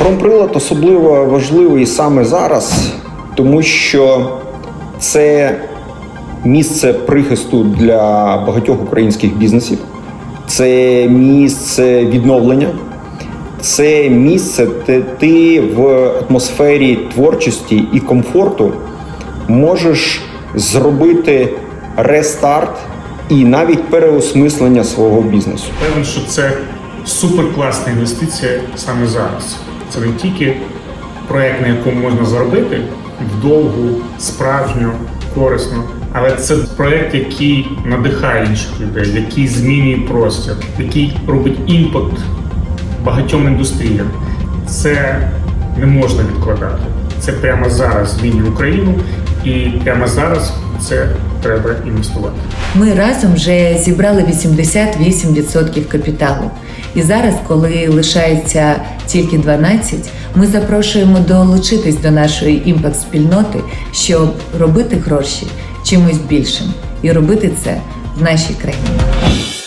Промприлад особливо важливий саме зараз, тому що це місце прихисту для багатьох українських бізнесів, це місце відновлення, це місце, де ти в атмосфері творчості і комфорту можеш зробити рестарт і навіть переосмислення свого бізнесу. Певен, що це суперкласна інвестиція саме зараз. Це не тільки проект, на якому можна заробити вдовгу, справжньо, корисно, але це проект, який надихає інших людей, який змінює простір, який робить імпакт багатьом індустріям. Це не можна відкладати. Це прямо зараз змінює Україну, і прямо зараз це треба інвестувати. Ми разом вже зібрали 88% капіталу. І зараз, коли лишається тільки 12, ми запрошуємо долучитись до нашої імпакт-спільноти, щоб робити гроші чимось більшим і робити це в нашій країні.